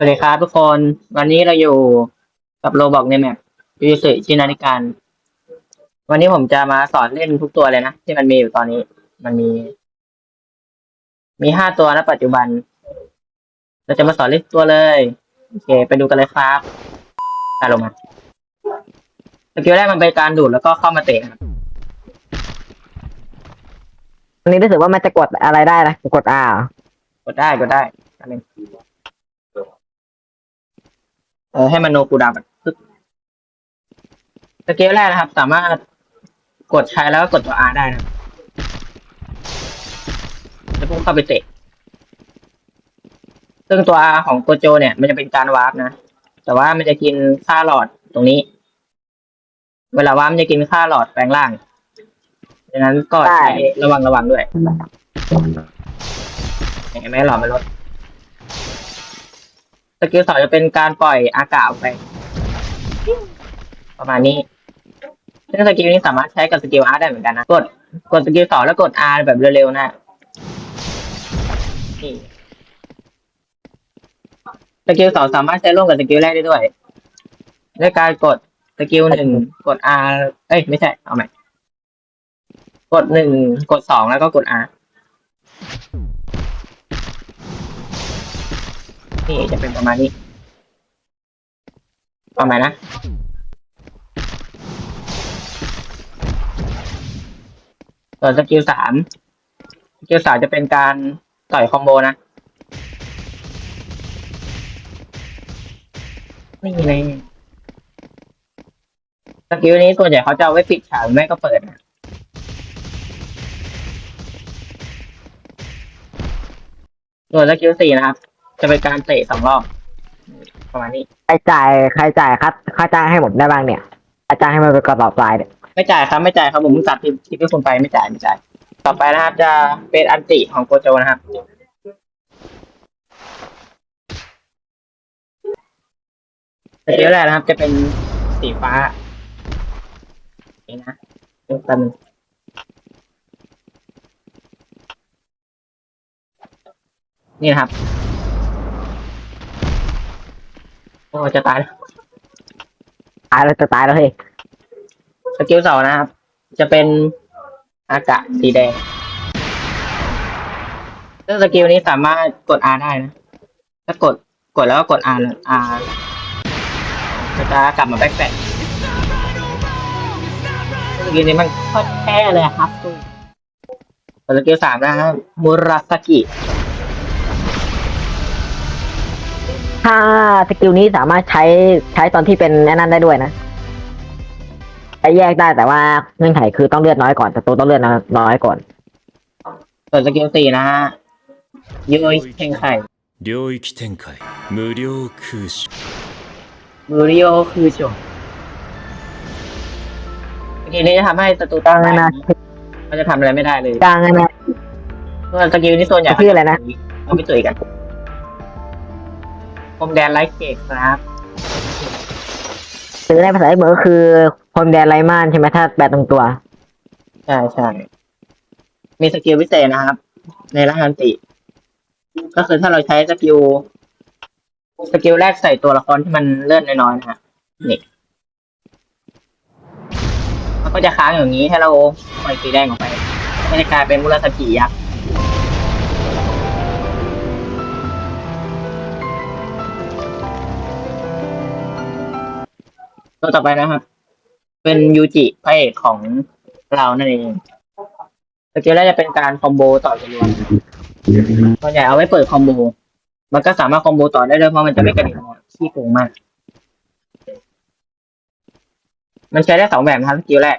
สวัสดีครับทุกคนวันนี้เราอยู่กับโรบอกในแมปยูสึชินานิการ วันนี้ผมจะมาสอนเล่นทุกตัวเลยนะ ที่มันมีอยู่ตอนนี้ มันมี มีห้าตัวณปัจจุบัน เราจะมาสอนเล่นทุกตัวเลยโอเค ไปดูกันเลยครับตามลงมาสกิลแรกมันเป็นการดูดแล้วก็เข้ามาเตะครับอันนี้รู้สึกว่ามันจะกดอะไรได้นะกด R กดได้กดได้อันหนึ่ง เออให้มันโนกูดาแบบปึ๊บสกิลแรกนะครับ สามารถกดใช้แล้วก็กดตัว R ได้นะครับแล้วพุ่งเข้าไปเตะ ซึ่งตัว R ของโกโจ เนี่ย มันจะเป็นการวาร์ปนะ แต่ว่ามันจะกินค่าหลอดตรงนี้ เวลาวาร์ปมันจะกินค่าหลอดแปลงล่างดังนั้นก็ใช้ระวังระวังด้วยเห็นไหมหลอดมันลด สกิลสองจะเป็นการปล่อยอากาศออกไป ประมาณนี้ซึ่งสกิลนี้สามารถใช้กับสกิลอาร์ได้เหมือนกันนะ กด กดสกิลสองแล้วกด R แบบเร็วๆนะนี่สกิลสองสามารถใช้ร่วมกับสกิลแรกได้ด้วยด้วยการกดสกิลหนึ่งกด R เอ้ยไม่ใช่เอาใหม่ กดหนึ่งกดสองแล้วก็กด R นี่จะเป็นประมาณนี้ประมาณนะส่วนสกิลสามสกิลสามจะเป็นการต่อยคอมโบนะนี่มีเลยสกิลนี้ส่วนใหญ่เขาจะเอาไว้ปิดฉากไม่ก็เปิดนะส่วนสกิลสี่นะครับ จะเป็นการเตะสองรอบ ประมาณนี้ ใครจ่ายใครจ่ายค่าค่าจ้างให้ผมได้บ้างเนี่ยค่าจ้างให้มันเป็นกระสอบทรายเนี่ยไม่จ่ายครับไม่จ่ายครับผมเพิ่งตัดที่ที่พี่คุณไปไม่จ่ายไม่จ่าย ต่อไปนะครับ จะเป็นอันติของโกโจนะครับสกิลแรกนะครับ จะเป็นสีฟ้านี่นะเป็นตันงนี่นะครับ โอ้จะตายแล้วตายแล้วจะตายแล้วเฮ้ยสกิลสองนะครับ จะเป็นอากาศสีแดงซึ่งสกิลนี้สามารถกด R ได้นะ ถ้ากดกดแล้วก็กด R R มันจะกลับมาแบ็คแฟกสกิลนี้มันโคตรแค่เลยครับส่วสกิลสามนะครับ มุราสกิ ถ้าสกิลนี้สามารถใช้ใช้ตอนที่เป็นแน่นั่นได้ด้วยนะใช้แยกได้แต่ว่าเงื่อนไขคือต้องเลือดน้อยก่อนแต่ตัวต้องเลือดน้อยก่อน ส่วนสกิลสี่นะฮะยูโอเทงไข่ 领域展开无料空袭 มูริโอคือจบสกิลนี้จะทำให้ศัตรู กลา ตั้ ง ง นะ ได้ นะ มันจะทำอะไรไม่ได้เลย กลางนะ ส่วนสกิลนี้ส่วนใหญ่ ชื่ออะไรนะ เอาไปตุยกัน พรมแดนไลท์เกตครับหรือในภาษาเหมือก็คือพรมแดนไลมานใช่ไหมถ้าแปลตรงตัว ใช่ใช่มีสกิลพิเศษนะครับ ในร่างอันติ ก็คือถ้าเราใช้สกิลสกิลแรกใส่ตัวละครที่มันเลื่อนน้อยๆนะฮะนี่มันก็จะค้างอย่างนี้ให้เราปล่อยสีแดงออกไปมันจะกลายเป็นมุราสกิยักษ์ ตัวต่อไปนะครับ เป็นยูจิพระเอกของเรานั่นเองสกิลแรกจะเป็นการคอมโบต่อจำนวนส่วนใหญ่เอาไว้เปิดคอมโบ มันก็สามารถคอมโบต่อได้ด้วยเพราะมันจะไม่กระดิ่งงอขี้โกงมาก มันใช้ได้สองแบบนะครับสกิลแรก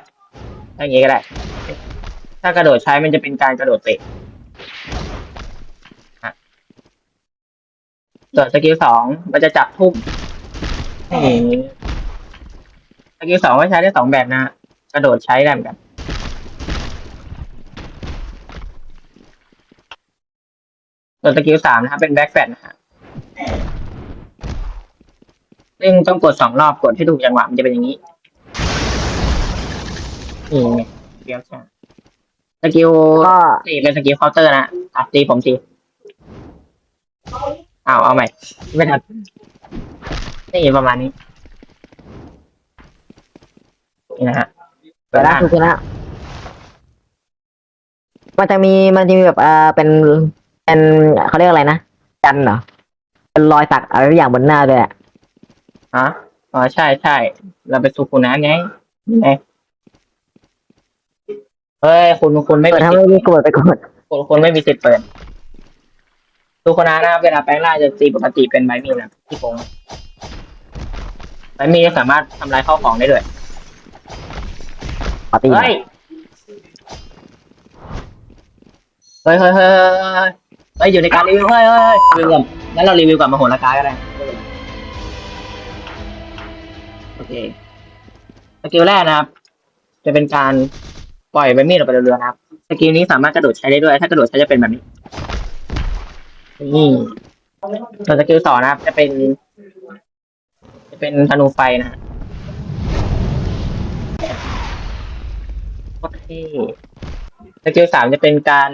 อย่างนี้ก็ได้ ถ้ากระโดดใช้มันจะเป็นการกระโดดเตะส่วนสกิลสองมันจะจับทุ่มนี่ สกิลสองก็ใช้ได้สองแบบนะฮะกระโดดใช้ได้เหมือนกัน ส่วนสกิลสามนะครับเป็นแบ็กแฟนนะฮะซึ่งต้องกดสองรอบกดให้ถูกจังหวะมันจะเป็นอย่างนี้นี่ไงเดียวใช่สกิลก็สี่เป็นสกิลเคาน์เตอร์นะอะตีผมทีเอาเอาใหม่ไม่ทันนี่ประมาณนี้ นี่นะฮะเดี๋ยวนะคุณชนะมันจะมีมันจะมีแบบเอ่อเป็นเป็นเขาเรียกอะไรนะกันเหรอเป็นรอยสักอะไรทุกอย่างบนหน้าด้วยอะฮะอ๋อใช่ใช่ เราไปสุขุนะไงนี่ไงเฮ้ย คุณคุณไม่เปิมีดสิถ้าทไม่ธิ์มีกดไปกดคุณคุณไม่มีสิทธิ์เปิดสุขุนะนะครับเวลาแปลงร่างจะตีปกติเป็นใบมีดนะที่โกงใบมีดจะสามารถทำลายข้าวของได้ด้วย ขอตีหน่เฮ้อยเฮ้ย เฮ้ยเฮ้ยเฮ้ยเฮ้ยอยู่ในการรีวิวเฮ้ยเฮ้ยรีวิวก่อนงั้นเรารีวิวก่อนมาโหราคาก็ได้ โอเค สกิลแรกนะครับ จะเป็นการปล่อยใบมีดออกไปเรือๆนะครับ สกิลนี้สามารถกระโดดใช้ได้ด้วย ถ้ากระโดดใช้จะเป็นแบบนี้ นี่ส่วนสกิลสองนะครับ จะเป็น จะเป็นธนูไฟนะฮะ โอเคสกิลสามจะเป็นการ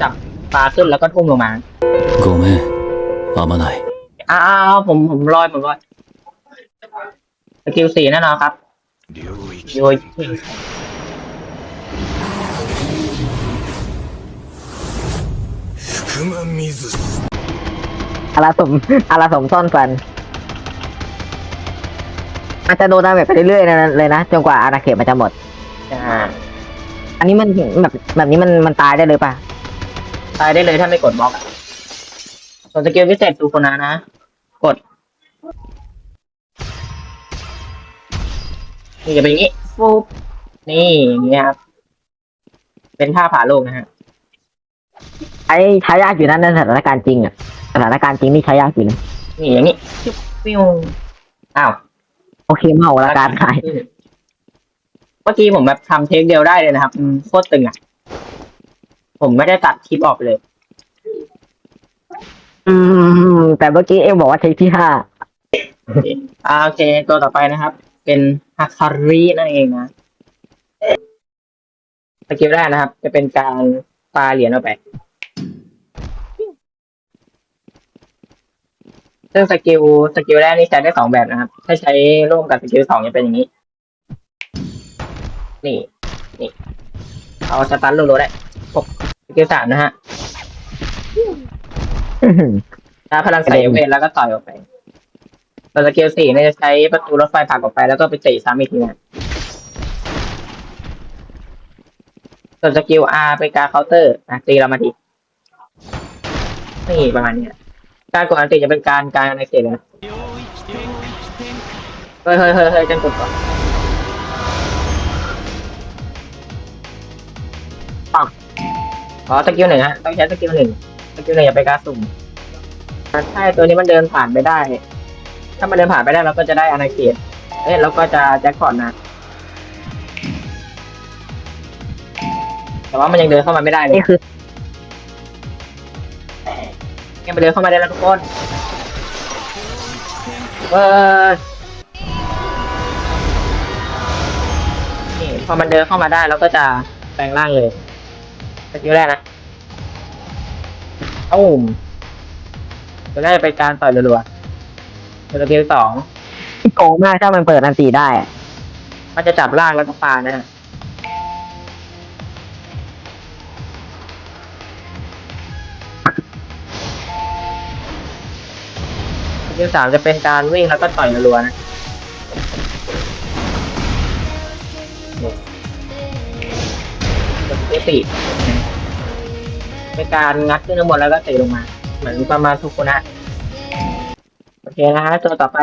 จับปลาขึ้นแล้วก็ทุ่มลงมา ごめんあまない อ้าวผมผมลอยผมลอยสกิลสี่แน่นอนครับ 領域 โยย 福間水 อาราสมอาราสมซ่อนฟันมันจะโดนดาเมจไปเรื่อยๆนะเลยนะจนกว่าอาณาเขตมันจะหมด อ่าอันนี้มันแบบแบบนี้มันมันตายได้เลยป่ะตายได้เลยถ้าไม่กดบล็อกอะส่วนสกิลพิเศษดูคนนะนะ กด นี่จะเป็นอย่างนี้ฟูบนี่อย่างนี้ครับ เป็นท่าผ่าโลกนะฮะ ใช้ใช้ยากอยู่นะในสถานการณ์จริงอะสถานการณ์จริงนี่ใช้ยากอยู่นะนี่อย่างนี้จุ๊บฟิวอ้าวโอเคเมาละการขายเมื่อกี้ผมแบบทำเทคเดียวได้เลยนะครับอืมโคตรตึงอะ ผมไม่ได้ตัดคลิปออกไปเลย อืม แต่เมื่อกี้เอ็มบอกว่าใช้ที่ห้าอ่าโอเค ตัวต่อไปนะครับ เป็นฮัคารินั่นเองนะสกิลแรกนะครับ จะเป็นการปาเหรียญออกไปซึ่งสกิลสกิลแรกนี่ใช้ได้สองแบบนะครับ ถ้าใช้ร่วมกับสกิลสองจะเป็นอย่างนี้ นี่ นี่ เอาสตันรัวๆได้ปกสกิลสามนะฮะอื้อหือถ้าพลังใส่เวทแล้วก็ต่อยออกไปส่วนสกิลสี่เนี่ยจะใช้ประตูรถไฟผลักออกไปแล้วก็ไปเตะซ้ำอีกทีนะส่วนสกิล R เป็นการเคาน์เตอร์อะตีเรามาทีนี่ประมาณนี้นะการกดอันติจะเป็นการการในเขตเลยนะเฮ้ยเฮ้ยเฮ้ยเฮ้ยจังกดก่อน อ๋อสกิลหนึ่งฮะต้องใช้สกิลหนึ่งสกิลหนึ่งอย่าไปการสุ่มใช่ตัวนี้มันเดินผ่านไปได้ ถ้ามันเดินผ่านไปได้เราก็จะได้อนาเขตเอ้ยเราก็จะแจ็คพอตนะแต่ว่ามันยังเดินเข้ามาไม่ได้เลยนี่คือยังไปเดินเข้ามาได้แล้วทุกคนเออนี่พอมันเดินเข้ามาได้เราก็จะแปลงร่างเลย สกิลแรกนะเอ้าตัวแรกเป็นการต่อยรัวๆสกิลสองโกงมากถ้ามันเปิดอันตีได้อะมันจะจับล่างแล้วก็ปานะฮะสกิลสามจะเป็นการวิ่งแล้วก็ต่อยรัวๆนะนี่สกิลสี่ เป็นการงัดขึ้นข้างบนแล้วก็เตะลงมา เหมือนประมาณทุกคนนะโอเคนะฮะตัวต่อไป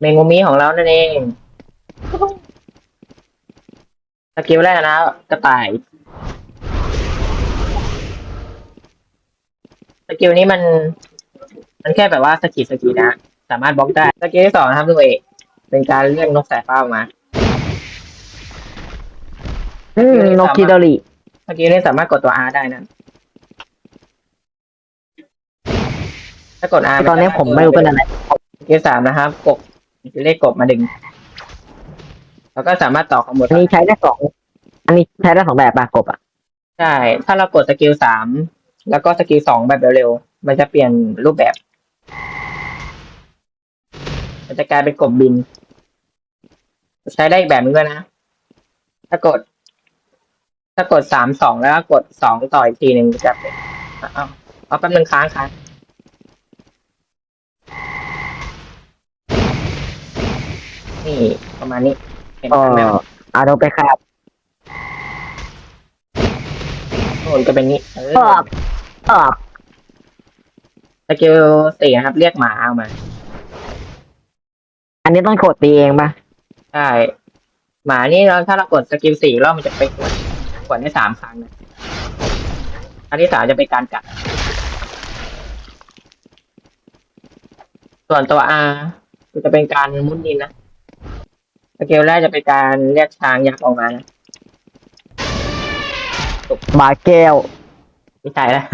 เมงูมิของเรานั่นเองสกิลแรกนะกระต่ายสกิลนี้มัน มันแค่แบบว่าสกิลสกิลนะ สามารถบล็อกได้สกิลที่สองนะครับทุกเอกเป็นการเรียกนกสายฟ้าออกมาอืมนกคิโดริสกิลนี้สามารถกดตัว R ได้นะ ถ้ากด R ตอนนี้ผมไม่รู้เป็นอะไรสกิลสามนะครับ กบเลขกบมาดึง แล้วก็สามารถต่อคอมโบอันนี้ใช้ได้สองอันนี้ใช้ได้สองแบบป่ะกบอะใช่ ถ้าเรากดสกิลสามแล้วก็สกิลสองแบบเร็วมันจะเปลี่ยนรูปแบบ มันจะกลายเป็นกบบิน ใช้ได้อีกแบบนึงด้วยนะ ถ้ากด ถ้ากดสามสองแล้วก็กดสองต่ออีกทีหนึ่งจะเป็นเอาเอาแป๊บนึงค้างค้าง นี่ประมาณนี้เห็นก็ไหมครับเอาลงไปครับโอนจะเป็นนี้เออตอบตอบสกิลสี่นะครับ เรียกหมาเอามาอันนี้ต้องกดตีเองปะใช่หมานี่เราถ้าเรากดสกิลสี่รอบมันจะไปกดกดได้สามครั้งนะครั้งที่สามจะเป็นการกัด ส่วนตัว R จะเป็นการมุดดินนะ สกิลแรกจะเป็นการเรียกช้างยักษ์ออกมานะบาแก้ว ไม่ใช่แล้ว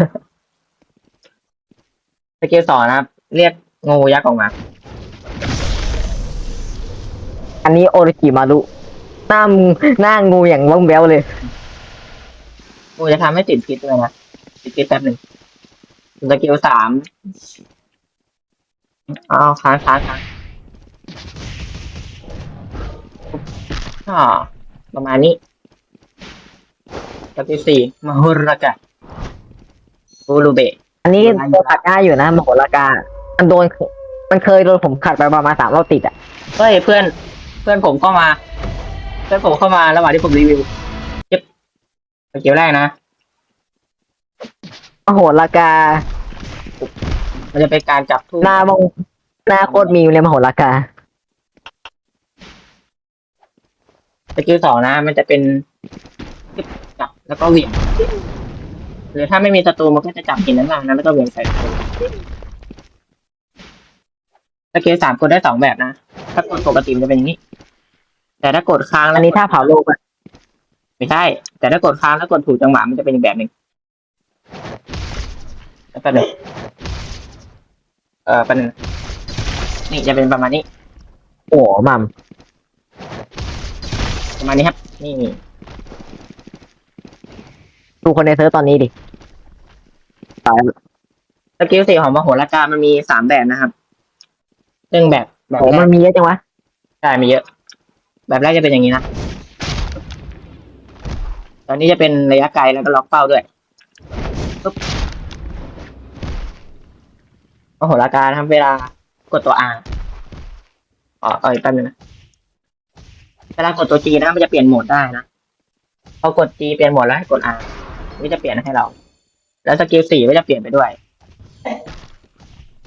สกิลสองนะครับ เรียกงูยักษ์ออกมา อันนี้โอริจิมารุหน้ามึงหน้างูอย่างว่องแววเลย งูจะทำให้ติดพิษด้วยนะติดพิษแป๊บหนึ่งสกิลสามอ้าวค้างค้างค้าง อ่าประมาณนี้สกิลสี่มหุรกะบูรูเบะอันนี้โดนขัดง่ายอยู่นะมโหรากามันโดน มันเคยโดนผมขัดไปประมาณสามรอบติดอะเฮ้ยเพื่อน เพื่อนผมเข้ามา เพื่อนผมเข้ามาระหว่างที่ผมรีวิวเย็บสกิลแรกนะมโหรากามันจะเป็นการจับทูบหน้ามองหน้าโคตรมีเลยมโหรากา ส กิลสองนะ มันจะเป็นจับแล้วก็เหวี่ยง หรือถ้าไม่มีศัตรูมันก็จะจับหินนั้นล่างนะแล้วก็เหวี่ยงใส่ศัตรูสกิลสามกดได้สองแบบนะ ถ้ากดปกติมันจะเป็นอย่างนี้ แต่ถ้ากดค้างแล้อัวนนี้ถ้าเผาโลกอะไม่ใช่ แต่ถ้ากดค้างแล้วกดถูกจังหวะมันจะเป็นอีกแบบหนึ่งแล้วก็เดี๋ยวเออเป็นงนะนี่จะเป็นประมาณนี้ โอ้มัม ประมาณนี้ครับ นี่ดูคนในเซิร์ฟตอนนี้ดิตายสกิลสี่ของมโหราชามันมีสามแบบนะครับซึ่งแบบแบบโอ้แรมันกมีเยอะจังวะใช่มีเยอะ แบบแรกจะเป็นอย่างนี้นะ ตอนนี้จะเป็นระยะไกลแล้วก็ล็อกเป้าด้วยปุ๊บมโหราชานะครับเวลากดตัว R อ๋อเอ้ยแป๊บนึงนะเวลากดตัว G นะมันจะเปลี่ยนโหมดได้นะพอกด G เปลี่ยนโหมดแล้วให้กด R มันจะเปลี่ยนให้เรา แล้วสกิลสี่ก็จะเปลี่ยนไปด้วย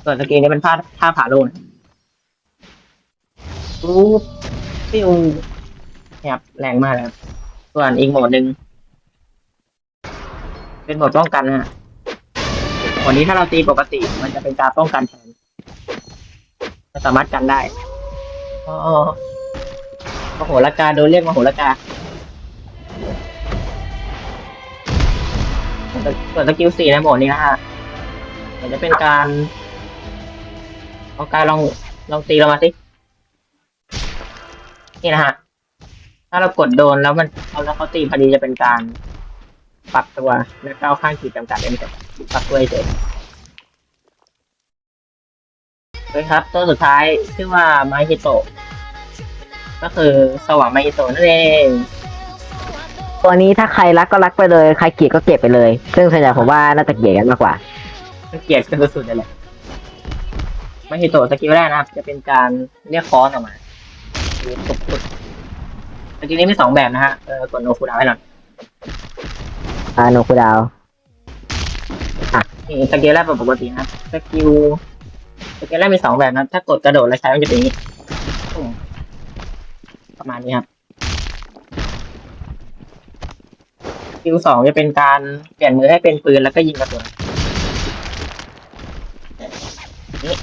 ส่วนสกิลนี้เป็นท่าท่าผ่าโลนปุ๊บปิ้วเนี่ยครับแรงมากเลยครับส่วนอีกโหมดหนึ่งเป็นโหมดป้องกันนะฮะโหมดนี้ถ้าเราตีปกติ มันจะเป็นการป้องกันแทนสามารถกันได้อ๋อ โหรากาโดนเรียกมโหรากาส่วนสกิลสี่ในโหมดนี้นะฮะมันจะเป็นการเอาการลองลองตีเรามาสิ นี่นะฮะ ถ้าเรากดโดนแล้วมันเอาแล้วเขาตีพอดีจะเป็นการปรับตัวและก้าวข้างขีดจำกัดเองแต่ปรับตัวเฉยเฮ้ยครับตัวสุดท้ายชื่อว่าไมฮิโตะ ก็คือสว่างมาฮิโตะนั่นเองตัวนี้ถ้าใครรักก็รักไปเลย ใครเกลียดก็เกลียดไปเลย ซึ่งส่วนใหญ่ผมว่าน่าจะเกลียดกันมากกว่ามันเกลียดกันสุดๆเลยแหละมาฮิโตะสกิลแรกนะครับ จะเป็นการเรียกฟอนต์ออกมาคือตุกตุกสกิลนี้มีสองแบบนะฮะเออกดโนฟูดาวให้หน่อยอ่าโนคูดาวนี่สกิลแรกเป็นปกตินะสกิลสกิลแรกมีสองแบบนะถ้ากดกระโดดแล้วใช้มันจะเป็นอย่างนี้ ปุ้งประมาณนี้ครับสกิลสองจะเป็นการเปลี่ยนมือให้เป็นปืนแล้วก็ยิงกระสุนนี่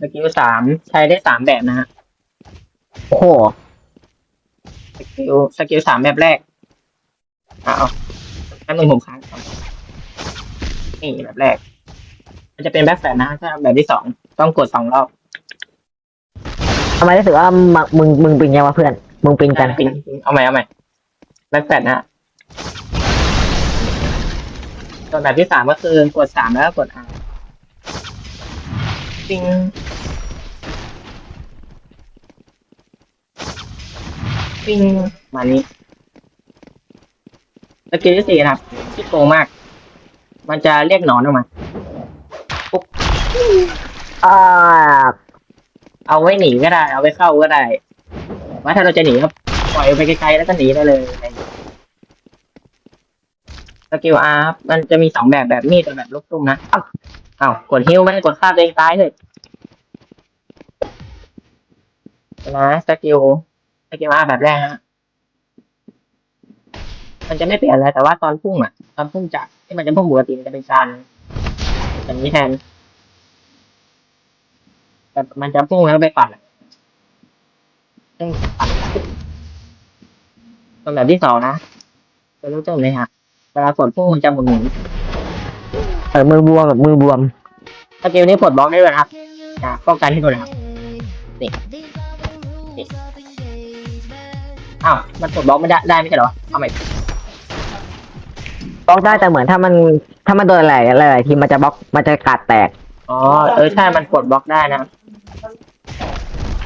สกิลสามใช้ได้สามแบบนะฮะโอ้โหสกิลสกิลสามแบบแรกอะเอาแป๊บนึงผมค้างก่อนนี่แบบแรก มันจะเป็นแบ็คแฟลนะถ้าแบบที่สองต้องกดสองรอบ ทำไมรู้สึกว่ามึงมึงมึงเป็นไงวะเพื่อน มึงเป็นกันจริงๆเอาใหม่เอาใหม่แบ็คแฟลนะฮะส่วนแบบที่สามก็คือกดสามแล้วก็กด R ปิงปิงมานี้สกิลที่สี่นะครับที่โกงมาก มันจะเรียกหนอนออกมาอ่า เอาไว้หนีก็ได้ เอาไว้เข้าก็ได้ว่าถ้าเราจะหนีก็ปล่อยไปไกลๆแล้วก็หนีได้เลยสกิลอาร์มันจะมีสองแบบแบบมีดกับแบบลูกตุ้มนะอ้าวอ้ากดฮิวไม่ได้กดฆ่าตัวเองตายเลยนะสกิลสกิลอาร์แบบแรกฮะมันจะไม่เปลี่ยนอะไรแต่ว่าตอนพุ่งอะ ตอนพุ่งจากที่มันจะพุ่งปกติมันจะเป็นการแบบนี้แทน แบบมันจะพุ่งแล้วไปปัดอะซึ่งปัดส่วนแบบที่สองนะเป็นลูกตุ้มเลยฮะเวลากดพุ่งมันจะหมุนหมุนเออมือบวมแบบมือบวมสกิลนี้ปลดบล็อกได้ด้วยนะครับอ่าป้องกันที่โดนนะครับนี่นี่อ้าวมันปลดบล็อกไม่ได้ได้ไม่ใช่เหรอเอาใหม่บล็อกได้แต่เหมือนถ้ามันถ้ามันโดนอะไรอะไรหลายๆทีมันจะบล็อกมันจะกัดแตก อ๋อ เออใช่ มันปลดบล็อกได้นะครับ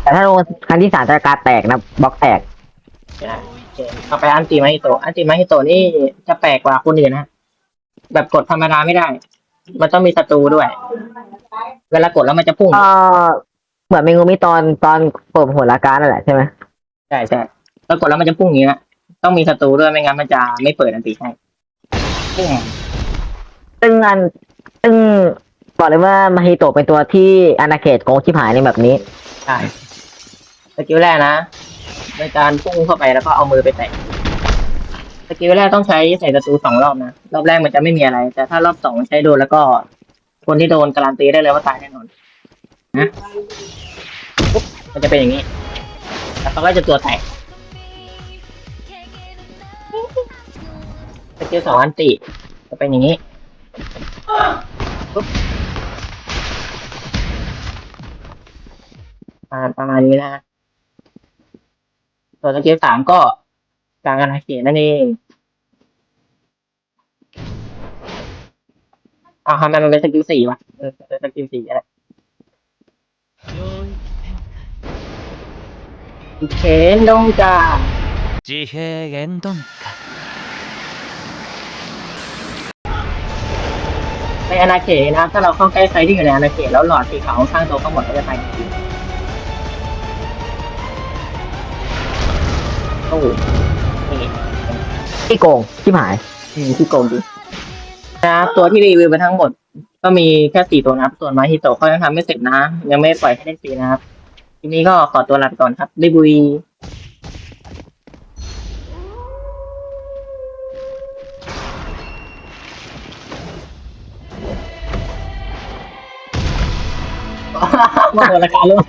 แต่ถ้าโดนครั้งที่สามจะการดแตกนะบล็อกแตกอ่าโอเคต่อไปอันติมาฮิโตะอันติมาฮิโตะนี่จะแปลกกว่าคนอื่นนะแบบกดธรรมดาไม่ได้ มันต้องมีศัตรูด้วย เวลากดแล้วมันจะพุ่งก็เหมือนเมงูมิตอนตอนเปิดหัวละการนั่นแหละใช่ไหมใช่ใช่แล้วกดแล้วมันจะพุ่งอย่างนี้นะต้องมีศัตรูด้วยไม่งั้นมันจะไม่เปิดอันติให้พุ่งซึ่งอันซึ่งบอกเลยว่ามาฮิโตะเป็นตัวที่อาณาเขตโกงชิบหายในแบบนี้ใช่ สกิลแรกนะในการพุ่งเข้าไปแล้วก็เอามือไปแตะสกิลแรกต้องใช้ใส่ศัตรูสองรอบนะ รอบแรกมันจะไม่มีอะไร แต่ถ้ารอบสองใช้โดนแล้วก็ คนที่โดนการันตีได้เลยว่าตายแน่นอนนะปุ๊บมันจะเป็นอย่างนี้ แล้วเขาก็จะตัวแตกสกิลสองอันติจะเป็นอย่างนี้ปุ๊บประมาณประมาณนี้นะ ส่วนสกิลสามก็กางกันฮาเกนั่นเองเอาทำไมมันเป็นสกิลสี่วะเออสกิลสี่อะไรเขนดงกาจีเฮเคนดงกาในอาณาเขตนะครับถ้าเราเข้าใกล้ไซต์ที่อยู่ในอาณาเขตแล้วหลอดสีขาวร้างตัวทั้งหมดก็จะไปจริง โอ้โหนี่ที่โกงชิบหายอืมที่โกงดีนะครับตัวที่รีวิวไปทั้งหมด ก็มีแค่สี่ตัวนะครับ ส่วนมาฮิโตะเขายังทำไม่เสร็จนะ ยังไม่ปล่อยให้เล่นฟรีนะครับ ทีนี้ก็ขอตัวลาไปก่อนครับบ๊ายบุยโมโหละการลูก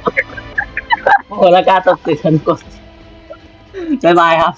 โมโหละการตกติดชนกดบ๊ายบายครับ